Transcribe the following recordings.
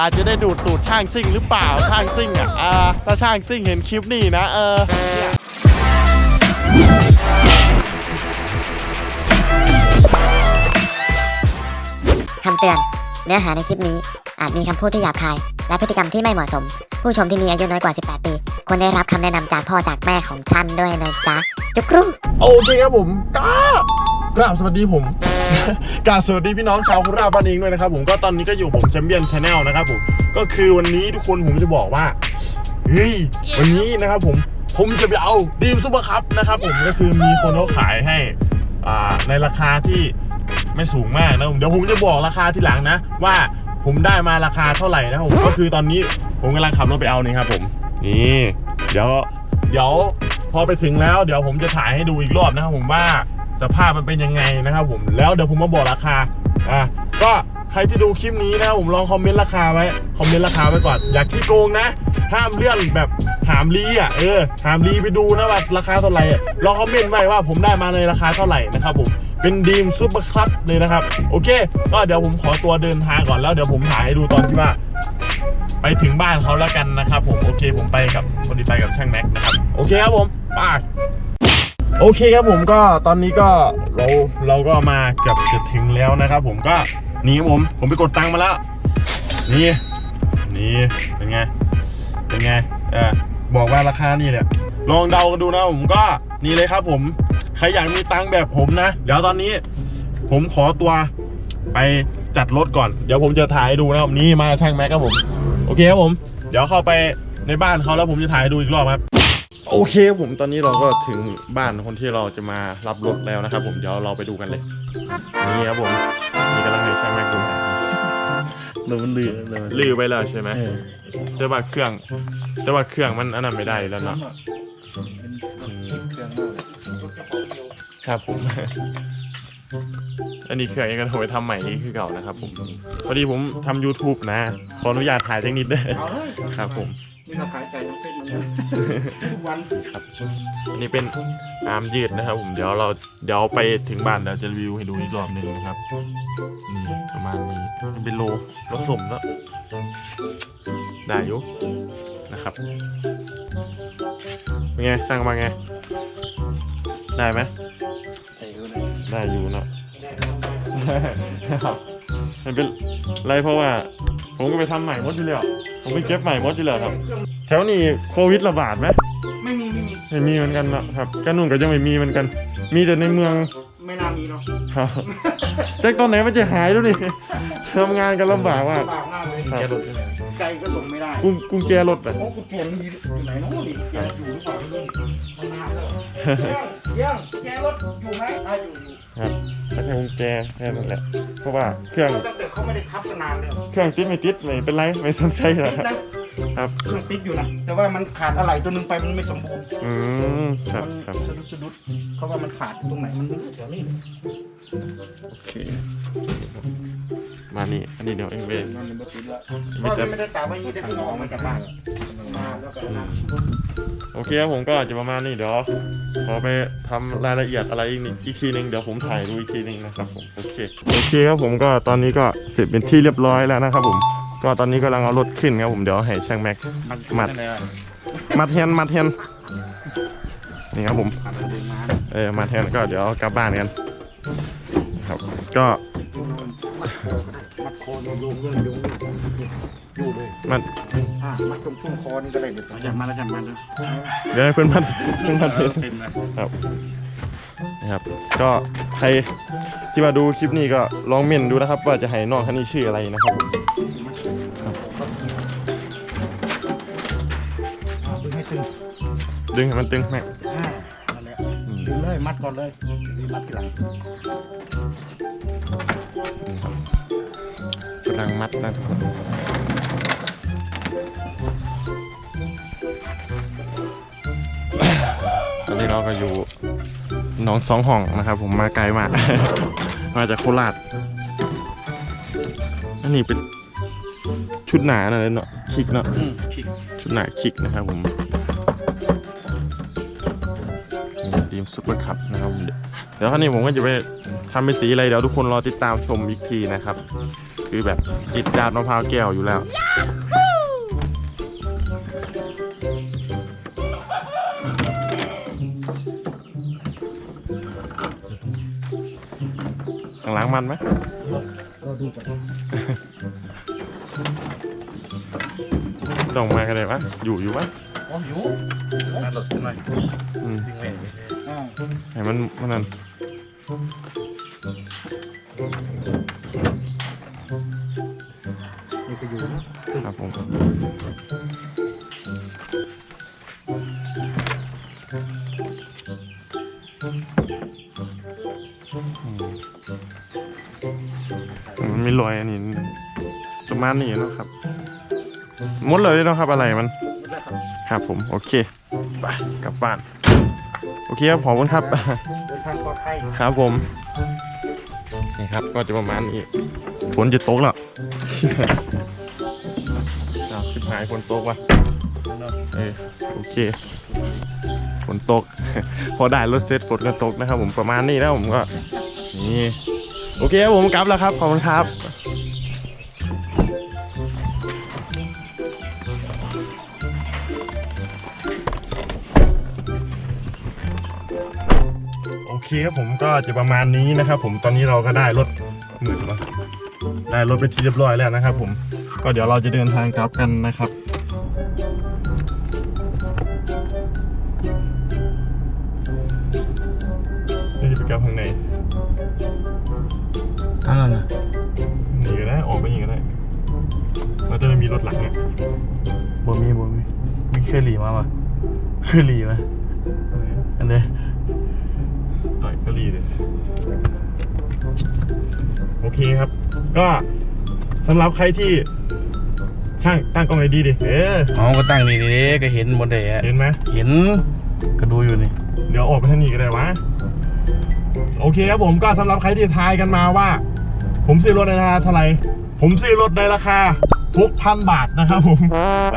อาจจะได้ดูดตูดช่างซิ่งหรือเปล่าช่างซิ่งอะอ่าถ้าช่างซิ่งเห็นคลิปนี้นะ เออเนี่ยคำเตือน เนื้อหาในคลิปนี้ อาจมีคำพูดที่หยาบคาย และพฤติกรรมที่ไม่เหมาะสม ผู้ชมที่มีอายุน้อยกว่า 18 ปีควรได้รับคำแนะนำจากพ่อจากแม่ของท่านด้วยนะจ๊ะ จุกรูโอเคครับผมกราบกราบสวัสดีผม กราบสวัสดีพี่น้องชาวโคราชบ้านเองด้วยนะครับผมก็ตอนนี้ก็อยู่ผมแชมเปี้ยนชาแนลนะครับผมก็คือวันนี้ทุกคนผมจะบอกว่าเฮ้ยวันนี้นะครับผมผมจะไปเอาดีมซุปเปอร์คัพนะครับผมก็คือมีคนเขาขายให้อ่าในราคาที่ไม่สูงมากนะผมเดี๋ยวผมจะบอกราคาทีหลังนะ ว่าผมได้มาราคาเท่าไหร่นะครับผมก็คือตอนนี้ผมกำลังขับรถไปเอานี่ครับผมนี่เดี๋ยวเดี๋ยวพอไปถึงแล้วเดี๋ยวผมจะถ่ายให้ดูอีกรอบนะครับผมว่า สภาพมันเป็นยังไงนะครับผมแล้วเดี๋ยวผมมาบอกราคาอะก็ใครที่ดูคลิปนี้นะครับผมลองคอมเมนต์ราคาไว้คอมเมนต์ราคาไว้ก่อนอยากที่โกงนะห้ามเลื่อนแบบหามลีอะเออหามลีไปดูนะว่าราคาเท่าไหร่อะลองคอมเมนต์ไว้ว่าผมได้มาในราคาเท่าไหร่นะครับผมเป็นดีมซูเปอร์คลับเลยนะครับ โอเค ก็เดี๋ยวผมขอตัวเดินทางก่อนแล้วเดี๋ยวผมถ่ายให้ดูตอนที่ว่า ไปถึงบ้านเขาแล้วกันนะครับผมโอเคผมไปกับคนที่ไปกับช่างแม็กนะครับ โอเคครับผมไป โอเคครับผมก็ตอนนี้ก็เราเราก็มาเกือบจะถึงแล้วนะครับ ผมก็นี่ครับผมผมไปกดตังค์มาแล้วนี่นี่เป็นไงเป็นไงเออบอกว่าราคานี่เนี่ยลองเดากันดูนะผมก็นี่เลยครับ ผมใครอยากมีตังค์แบบผมนะเดี๋ยวตอนนี้ ผมขอตัวไปจัดรถก่อนเดี๋ยวผมจะถ่ายให้ดูนะครับนี่มาช่างแม็กครับผม โอเคครับผม เดี๋ยวเข้าไปในบ้านเขาแล้วผมจะถ่ายให้ดูอีกรอบครับ โอเคครับผมตอนนี้เราก็ถึงบ้านคนที่เราจะมารับรถแล้วนะครับ ผมเดี๋ยวเราไปดูกันเลย นี่ครับผมนี่กำลังให้ช่างแม็กดูใหม่มันมันลือเลยลือไปแล้วใช่ไหมเออแต่ว่าเครื่อง แต่ว่าเครื่องมันอันนั้นไม่ได้แล้วเนาะอืมครับผม อันนี้เครื่องเองก็โทรไปทำใหม่นี่คือเก่านะครับผม พอดีผมทำ YouTube นะ ขออนุญาตถ่ายสักนิดเด้อเอาเลยครับผมนี่เราขายไก่ทั้งเส้นมันเลย ทุกวันอันนี้เป็นอาร์มยืดนะครับ ผมเดี๋ยวเราเดี๋ยวไปถึงบ้านเดี๋ยวจะรีวิวให้ดูอีกรอบหนึ่งนะครับนี่ประมาณนี้มันเป็นโลผสมแล้วได้อยู่นะครับเป็นไงตั้งมาไง ได้ไหมไอ้คนนี้ได้อยู่เนอะครับมันเป็นไรเพราะว่า ผมก็ไปทำใหม่หมดอยู่แล้วผมไปเก็บใหม่หมดอยู่แล้วครับ แถวนี้โควิดระบาดไหมไม่มีไม่มี ไม่มีเหมือนกันนะครับกันนุ่นก็ยังไม่มีเหมือนกัน มีแต่ในเมืองไม่น่ามีเนาะครับแจ็คตอนไหนมันจะหายดูดิทำงานกันลำบากมากลำบากมากเลยครับไก่ก็ส่งไม่ได้กุญกุญแจรถอะ โอ้กุญแจมีอยู่ไหนเนาะนี่แกอยู่หรือเปล่าไม่รู้มันนานแล้วเยี่ยงแกรถอยู่ไหมอะอยู่อยู่ครับ ไม่ใช่กุญแจแค่นั้นแหละเพราะว่าเครื่องตั้งแต่เขาไม่ได้ทับกันนานแล้วเครื่องติดไม่ติดไม่เป็นไรไม่สนใจหรติอกดครับนะครับเครื่องติดอยู่นะแต่ว่ามันขาดอะไรตัวหนึงไปมันไม่สมบูรณ์อืมครับมันครับสะดุดสะดุดเขาว่ามันขาดอยู่ตรงไหนมันไม่รู้แถวนี้โอเคมานี่อันนี้เดี๋ยวเองไปมันเป็นบติดแล้วไม่ก็จะไม่ได้ตามว่ายี่ได้พี่น้องมาจากบ้านมาแล้วก็นั่งโอเคครับผมก็จะประมาณนี้เดี๋ยว ขอไปทำรายละเอียดอะไรอีกนิดอีกทีหนึ่งเดี๋ยวผมถ่ายดูอีกทีหนึ่งนะครับผมโอเคโอเคครับผมก็ตอนนี้ก็เสร็จเป็นที่เรียบร้อยแล้วนะครับผม ก็ตอนนี้กำลังเอารถขึ้นครับผมเดี๋ยวให้ช่างแม็กมัดมาแทนมาแทนนี่ครับผมผ่านเดินมาเออมาแทนก็เดี๋ยวกลับบ้านกันครับก็ มัดคอโยงเรื่องโยงอยู่เลยมันอ่ามัดตรงช่วงคอนี่ก็ได้เดี๋ยวจับมาแล้วจับมาแล้วเดี๋ยวให้เพื่อนพันเพื่อนพันเป็นเลยครับนะครับ ก็ใครที่มาดูคลิปนี้ก็ลองเม่นดูนะครับ ว่าจะให้น้องท่านนี้ชื่ออะไรนะครับผมดึงให้ตึงดึงให้มันตึงแม่งอ่านั่นแหละอืมดึงเลยมัดก่อนเลยดีมัดทีหลังนี่ค รับกำลังมัดนะทุกคนตอนนี้เราก็อยู่หน้องสองห้องนะครับ ผมมาไกลมาก มาจากโคราชอันนี้เป็นชุดหนาหน่อยเนาะคิกเนาะอืมฉีกชุดหนาคิกนะครับผมนี่ทีมซุปเปอร์คัพนะครับผมเดี๋ยวคราวนี้ผมก็จะไปทำเป็นสีอะไรเดี๋ยวทุกคนรอติดตามชมอีกทีนะครับ คือคือแบบจิตจาดมะพร้าวแก้วอยู่แล้ว ข้างหลังมันไหมก็ดูไปต้องมากันเลยปะอยู่อยู่ปะอ๋ออยู่น่าหลดหน่อยอืมให้มันมันนั่น มมันมีรอยอันนี้ประมาณนี้เนาะครับหมดเลยเนาะครับอะไรมันครับผมโอเคไปกลับบ้านโอเคครับขอบคุณครับเดินทางปลอดภัยครับผมนี่ครับก็จะประมาณนี้ฝนจะตกแล้วอ้าวชิบหายฝนตกว่ะเออโอเคฝนตก พอได้รถเซ็ตฝนก็ตกนะครับ ผมประมาณนี้แล้วผมก็นี่ โอเคครับผมกลับแล้วครับ ขอบคุณครับโอเคครับผมก็จะประมาณนี้นะครับ ผมตอนนี้เราก็ได้รถหมื่นมาได้รถไปที่เรียบร้อยแล้วนะครับ ผมก็เดี๋ยวเราจะเดินทางกลับกันนะครับนี่จะไปกลับทางไหนางนั้นนะหนีก็ได้ออกไปยิงก็ได้เราจะไม่มีรถหลังเนี่ยบ่มีบ่มีมีเคยหลีมาปะเคยหลีมาอันเนี้ยต่อยก็รีเลยโอเคครับ ก็สำหรับใครที่ช่างตั้งกล้องให้ดีดิเอออ๋อก็ตั้งนี่ดิก็เห็นบนเดะเห็นไหมเห็นก็ดูอยู่นี่ เดี๋ยวออกไปทางนี้ก็ได้วะ โอเคครับผมก็สำหรับใครที่ทายกันมาว่า ผมซื้อรถในราคาเท่าไหร่ผมซื้อรถในราคา6,000 บาทนะครับผม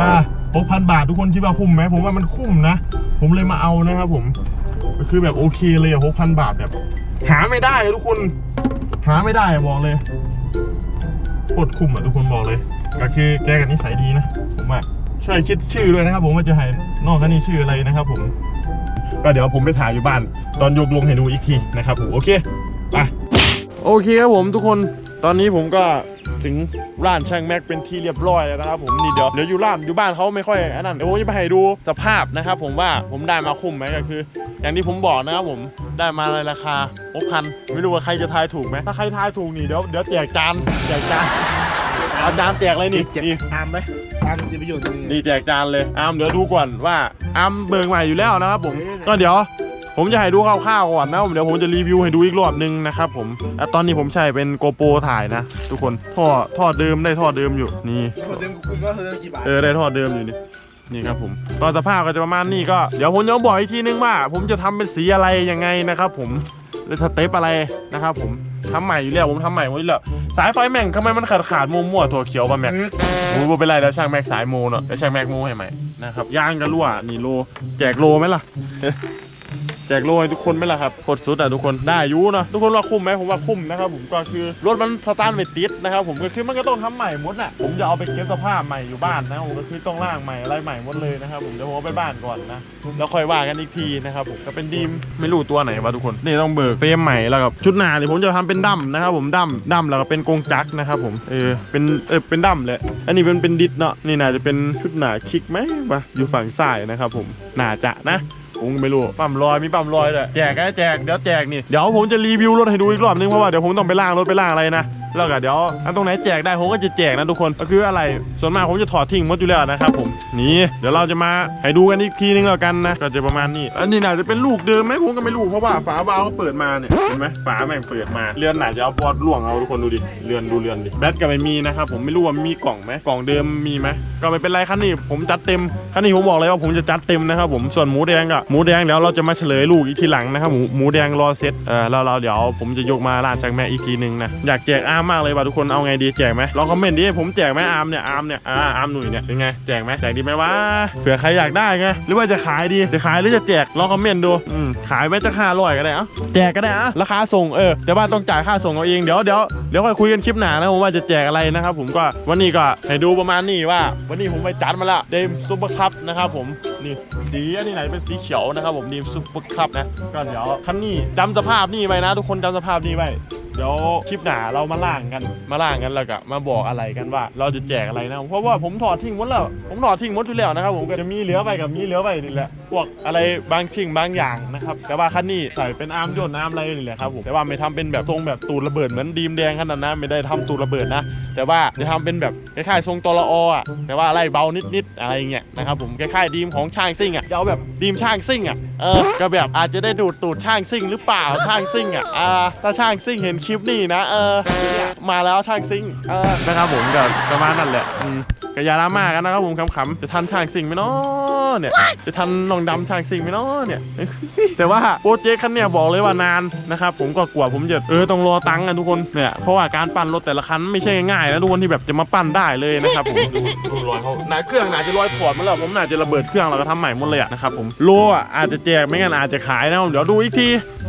อ่า6,000 บาททุกคนคิดว่าคุ้มไหมผมว่ามันคุ้มนะ ผมเลยมาเอานะครับผมคือแบบโอเคเลยอะ6,000 บาทแบบ หาไม่ได้ทุกคนหาไม่ได้บอกเลยโคตรคุ้มอะทุกคนบอกเลย ก็คือแกกันนิสัยดีนะผมว่าช่วยคิดชื่อด้วยนะครับ ผมว่าจะให้นอกกันนี่ชื่ออะไรนะครับผมก็เดี๋ยวผมไปถ่ายอยู่บ้าน ตอนยกลงให้ดูอีกทีนะครับผมโอเคไป โอเคครับผมทุกคนตอนนี้ผมก็ถึงร้านช่างแม็กเป็นที่เรียบร้อยแล้วนะครับผมนี่เดี๋ยวเดี๋ยวอยู่ร้านอยู่บ้านเขาไม่ค่อยอันนั้นเดี๋ยวผมจะไปให้ดูสภาพนะครับผมว่าผมได้มาคุ้มไหมก็คือ อย่างที่ผมบอกนะครับผมได้มาในราคา6,000ไม่รู้ว่าใครจะทายถูกไหมถ้าใครทายถูกนี่เดี๋ยวเดี๋ยวแจกจานแจกจานเอาจานแจกเลยนี่นี่ตามไหมตามจะไปอยู่ตรงนี้ดีแจกจานเลยอามเดี๋ยวดูก่อนว่าอามเบิกใหม่อยู่แล้วนะครับผมก็เดี๋ยว ผมจะให้ดูคร่าวๆก่อนนะผมเดี๋ยวผมจะรีวิวให้ดูอีกรอบนึงนะครับผมอะตอนนี้ผมใช้เป็นโกโปรถ่ายนะ ทุกคนท่อท่อเดิมได้ท่อเดิมอยู่นี่พอเดิมคุณก็เดิมกี่บาทเออได้ท่อเดิมอยู่นี่นี่ครับผมตอนสภาพก็จะประมาณนี้ก็เดี๋ยวผมจะมาบอกอีกทีนึงว่า ผมจะทำเป็นสีอะไรยังไงนะครับ ผมและสเต็ปอะไรนะครับ ผมทำใหม่อยู่แล้วผมทำใหม่หมดอยู่แล้วสายไฟแม่งทำไมมันขาดขาดๆมั่วๆถั่วเขียวป่ะแม็กโอ้ยบ่เป็นไรแล้วช่างแม็กสายโมเนาะแล้วช่างแม็กโมให้ใหม่นะครับย่างกันรั่วนี่โล แจกโลไหมล่ะ แจกโลให้ทุกคนไหมล่ะครับโคตรสุดอะทุกคนได้อยูเนาะทุกคนว่าคุ้มไหมผมว่าคุ้มนะครับผมก็คือรถมันสตาร์ทไม่ติดนะครับผมก็คือมันก็ต้องทำใหม่หมดน่ะผมจะเอาไปเก็บสภาพใหม่อยู่บ้านนะผมก็คือต้องล่างใหม่อะไรใหม่หมดเลยนะครับผมเดี๋ยวผมเอาไปบ้านก่อนนะแล้วค่อยว่ากันอีกทีนะครับผมก็เป็นดีมไม่รู้ตัวไหนวะทุกคนนี่ต้องเบิกเฟรมใหม่แล้วกับชุดหน้าเนี่ยผมจะทำเป็นดั้มนะครับผมดั้มดั้มแล้วก็เป็นกรงจักรนะครับผมเออเป็นเออเป็นดั้มเลยอันนี้เป็นเป็นดิสเนาะนี่น่าจะเป็นชุดหน้าคิกไหมวะอยู่ฝั่งซ้ายนะครับผมน่าจะนะ ผมก็ไม่รู้ปั๊มลอยมีปั๊มลอยด้วยแจกก็แจกเดี๋ยวแจกนี่เดี๋ยวผมจะรีวิวรถให้ดูอีกรอบนึงเพราะว่าเดี๋ยวผมต้องไปล่างรถไปล่างอะไรนะแล้วก็เดี๋ยวอันตรงไหนแจกได้ผมก็จะแจกนะทุกคนก็คืออะไรส่วนมากผมจะถอดทิ้งหมดอยู่แล้วนะครับผมนี่เดี๋ยวเราจะมาให้ดูกันอีกทีนึงแล้วกันนะก็จะประมาณนี้อันนี้น่าจะเป็นลูกเดิมไหมผมก็ไม่รู้เพราะว่าฝาบาล์วเขาเปิดมาเนี่ยเห็นไหมฝาแม่งเปิดมาเรือนไหนจะเอาบอดล่วงเอาทุกคนดูดิเรือนดูเรือนดิแบตก็ไม่มีนะครับผมไม่รู้ว่ามีกล่องไหมกล่องเดิมมีไหมก็ไม่เป็นไรคันนี้ผมจัดเต็มคันนี้ผมบอกเลยว่าผมจะจัดเต็มนะครับผมส่วนหมูแดงก็หมูแดงเดี๋ยวเราจะมาเฉลยลูกอีกทีหลังนะครับหมูหมูแดงรอเซ็ตเออแล้วเราเดี๋ยวผมจะยกมาร้านจากแม่อีกทีหนึ่งนะอยากแจกอาร์มมากเลยว่ะทุกคนเอาไงดีแจกไหมลองคอมเมนต์ดิผมแจกไหมอาร์มเนี่ยอาร์มเนี่ยอ่าอาร์มหนุ่ยเนี่ยเป็นไงแจกไหมแจกดีไหมวะเผื่อใครอยากได้ไงหรือว่าจะขายดีจะขายหรือจะแจกลองคอมเมนต์ดูอืมขายไว้จะห้าร้อยก็ได้อะแจกก็ได้อะราคาส่งเออแต่ว่าต้องจ่ายค่าส่งเอาเองเดี๋ยวเดี๋ยวเดี๋ยวค่อยคุยกันคลิปหนานะผมว่าจะแจกอะไรนะครับผมก็วันนี้ก็ให้ดูประมาณนี้ว่าวันนี้ผมไปจัดมาแล้วเดมซุปเปอร์คัพนะครับผมนี่สีอันนี้ไหนเป็นสีเขียวนะครับผมเดมซุปเปอร์คัพนะก็เดี๋ยวคันนี้จำสภาพนี่ไว้นะ ทุกคนจำสภาพนี่ไว้เดี๋ยวคลิปหนาเรามาล่างกันมาล่างกันแล้วก็มาบอกอะไรกันว่า เราจะแจกอะไรนะเพราะว่าผมถอดทิ้งหมดแล้วผมถอดทิ้งหมดอยู่แล้วนะครับผมก็จะมีเหลือไปกับมีเหลือไปนี่แหละพวกอะไรบางสิ่งบางอย่างนะครับแต่ว่าคันนี้ใส่เป็นอาร์มยนต์อาร์มอะไรนี่แหละครับผมแต่ว่าไม่ทำเป็นแบบทรงแบบตูดระเบิดเหมือนดีมแดงขนาดนั้นไม่ได้ทำตูดระเบิดนะ แต่ว่าจะทำเป็นแบบคล้ายๆทรงตลออะแต่ว่าอะไรเบานิดๆอะไรอย่างเงี้ยนะครับผมคล้ายๆดีมของช่างซิ่งอะจะเอาแบบดีมช่างซิ่งอะเออก็แบบอาจจะได้ดูดตูดช่างซิ่งหรือเปล่าช่างซิ่งอะอ่าถ้าช่างซิ่งเห็นคลิปนี้นะเออมาแล้วช่างซิ่งเออนะครับผมก็ประมาณนั้นแหละอืมก็อย่าดราม่ากันนะครับผมขำๆจะทันช่างซิ่งไหมเนาะ เนี่ย จะทันน้องดำช่างซิ่งไหมเนาะเนี่ย แต่ว่าโปรเจกต์คันเนี่ยบอกเลยว่านานนะครับผมก็กลัวผมจะเออต้องรอตังค์กันทุกคนเนี่ยเพราะว่าการปั้นรถแต่ละคันไม่ใช่ง่ายๆนะทุกคนที่แบบจะมาปั้นได้เลยนะครับผมดูดูรอยเขาหนาเครื่องหนาจะรอยพอร์ตมาแล้วผมน่าจะระเบิดเครื่องแล้วก็ทำใหม่หมดเลยอะนะครับผมโลอะอาจจะแจกไม่งั้นอาจจะขายนะผมเดี๋ยวดูอีกที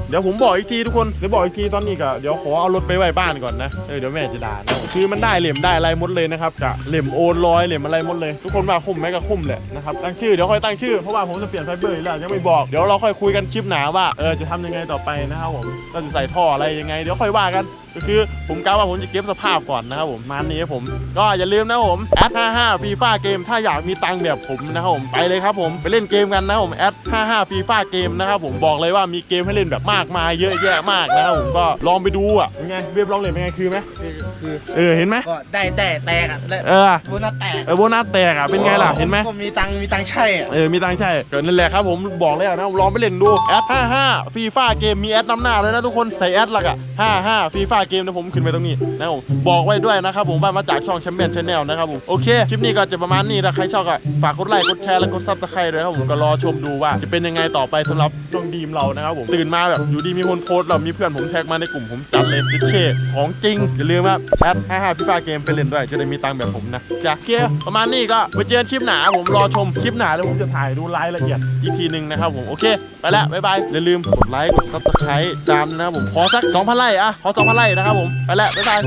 เดี๋ยวผมบอกอีกทีทุกคนเดี๋ยวบอกอีกทีตอนนี้ก็เดี๋ยวขอเอารถไปไว้บ้านก่อนนะเออเดี๋ยวแม่จะด่านะคือมันได้เหลี่ยมได้อะไรหมดเลยนะครับจะเหลี่ยมโอนรอยเหลี่ยมอะไรหมดเลย ทุกคนมาคุ้มไหมก็คุ้มแหละนะครับตั้งชื่อเดี๋ยวค่อยตั้งชื่อ เพราะว่าผมจะเปลี่ยนไฟเบอร์อีกแล้วยังไม่บอก เดี๋ยวเราค่อยคุยกันคลิปหนาว่า เออ จะทำยังไงต่อไปนะครับผม เราจะใส่ท่ออะไรยังไง เดี๋ยวค่อยว่ากัน ก็คือผมกะว่าผมจะเก็บสภาพก่อนนะครับผมมานี้ผมก็อย่าลืมนะผมแอด55ฟีฟ่าเกมถ้าอยากมีตังค์แบบผมนะครับผมไปเลยครับผมไปเล่นเกมกันนะครับผมแอด55ฟีฟ่าเกมนะครับผมบอกเลยว่ามีเกมให้เล่นแบบมากมายเยอะแยะมากนะครับผมก็ลองไปดูอะเป็นไงเบียบลองเล่นเป็นไงคือไหมคือคือเออเห็นไหมก็ได้แต่แตกอะและเออโบนัสแตกเออโบนัสแตกอะเป็นไงล่ะเห็นไหมก็มีตังค์มีตังค์ใช่อะเออมีตังค์ใช่เกิดนั่นแหละครับผมบอกเลยนะลองไปเล่นดูแอด55ฟีฟ่าเกมมีแอดนำหน้าเลยนะทุกคนใส่แอดหลักอะ55ฟีฟ่าเกมนะผมขึ้นไปตรงนี้นะครับผมบอกไว้ด้วยนะครับผมว่ามาจากช่องแชมเปี้ยนชาแนลนะครับผมโอเคคลิปนี้ก็จะประมาณนี้ถ้าใครชอบก็ฝากกดไลค์กดแชร์และกดซับสไครต์ด้วยครับผมก็รอชมดูว่าจะเป็นยังไงต่อไปสำหรับน้องดีมเรานะครับผมตื่นมาแบบอยู่ดีมีคนโพสต์เรามีเพื่อนผมแท็กมาในกลุ่มผมจัดเลยดิเชของจริงอย่าลืมว่าแอด55ฟีฟ่าเกมไปเล่นด้วยจะได้มีตังค์แบบผมนะจ้ะโอเคประมาณนี้ก็ไปเจอกันคลิปหนาผมรอชมคลิปหนาแล้วผมจะถ่ายดูรายละเอียดอีกทีหนึ่งนะครับผมโอเค ไปแล้วบ๊ายบายอย่าลืมกดไลค์กดซับสไครต์ตามนะครับผมขอสัก2,000ไลค์อะขอ2,000ไลค์นะครับผม ไปแล้วบ๊ายบาย